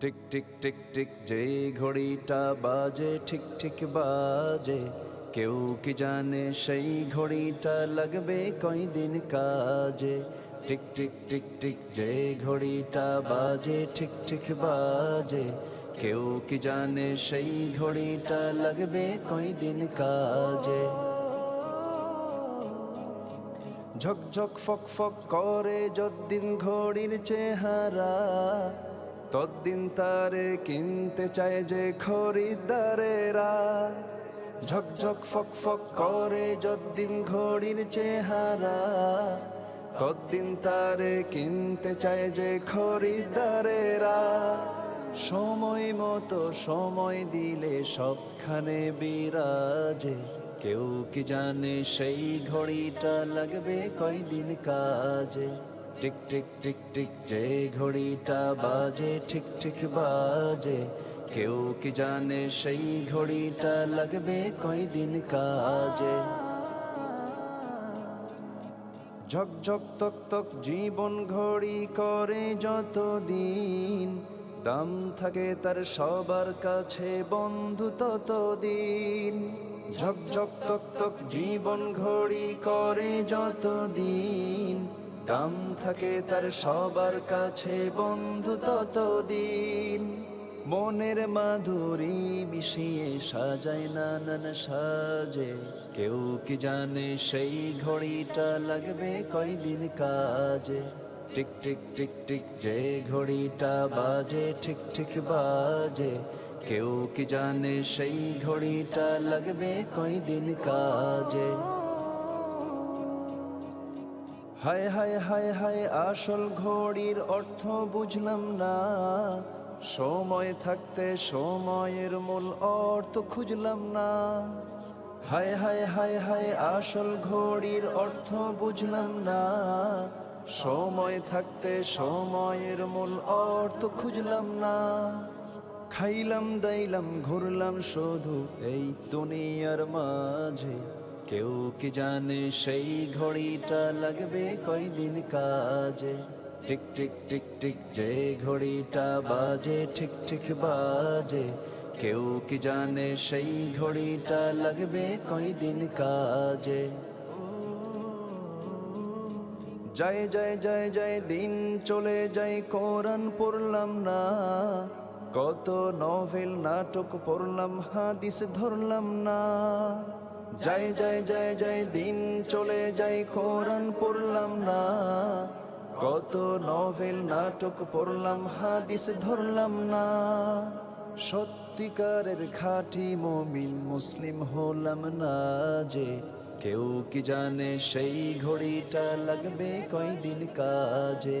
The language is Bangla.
টিক টিক টিক টিক, যেই ঘড়িটা বাজে, ঠিক ঠিক বাজে। কেউ কি জানে সেই ঘড়িটা লাগবে কয়দিন কাজে? টিক টিক টিক টিক যে ঘড়িটা বাজে, ঠিক ঠিক বাজে। কেউ কি জানে সেই ঘড়িটা লাগবে কয়দিন কাজে? ঝকঝক, ফক ফক করে যদ্দিন ঘড়ির চেহারা। তদ্দিন তারে কিনতে চায় যে খরিদ্দারেরা। ঝকঝক ফক ফক করে যদ্দিন ঘড়ির চেহারা। তদ্দিন তারে কিনতে চায় যে খরিদ্দারেরা। সময় মতো সময় দিলে সবখানে বিরাজে। কেউ কি জানে সেই ঘড়িটা লাগবে কয়দিন কাজে? টিক টিক টিক টিক, যে ঘড়িটা বাজে ঠিক ঠিক বাজে। কেউ কি জানে সেই ঘড়িটা লাগবে কয়দিন কাজে? ঝকঝক তক তক জীবন ঘড়ি করে যত দিন দাম থাকে তার সবার কাছে বন্ধু তত দিন ঝকঝক তক তক জীবন ঘড়ি করে যত দিন দাম থাকে তার সবার কাছে বন্ধু ততদিন। মনের মাধুরী মিশিয়ে সাজায় নানান সাজে। কেউ কি জানে সেই ঘড়িটা লাগবে কয়দিন কাজে? টিক টিক টিক টিক, যে ঘড়িটা বাজে, ঠিক ঠিক বাজে। কেউ কি জানে সেই ঘড়িটা লাগবে কয়দিন কাজে? হায় হায় হায় হায় আসল ঘড়ির অর্থ বুঝলাম না। সময় থাকতে সময়ের মূল অর্থ খুঁজলাম না। হায় হায় হায় হায় আসল ঘড়ির অর্থ বুঝলাম না। সময় থাকতে সময়ের মূল অর্থ খুঁজলাম না। খাইলাম দাইলাম ঘুরলাম শুধু এই দুনিয়ার মাঝে। কেউ কি জানে সেই ঘড়িটা লাগবে কয়দিন কাজে? টিক টিক টিক টিক, যে ঘড়িটা বাজে ঠিক ঠিক বাজে। কেউ কি জানে সেই ঘড়িটা লাগবে কয়দিন কাজে? জয় জয় জয় জয় দিন চলে যায়, কোরআন পড়লাম না। কত নভেল নাটক পড়লাম, হাদিস ধরলাম না। জয় জয় জয় জয়, দিন চলে যায়, কোরআন পড়লাম না। কত নভেল নাটক পড়লাম, হাদিস ধরলাম না। সত্যিকারের খাঁটি মমিন মুসলিম হলাম না যে, কেউ কি জানে সেই ঘড়িটা লাগবে কয়দিন কাজে?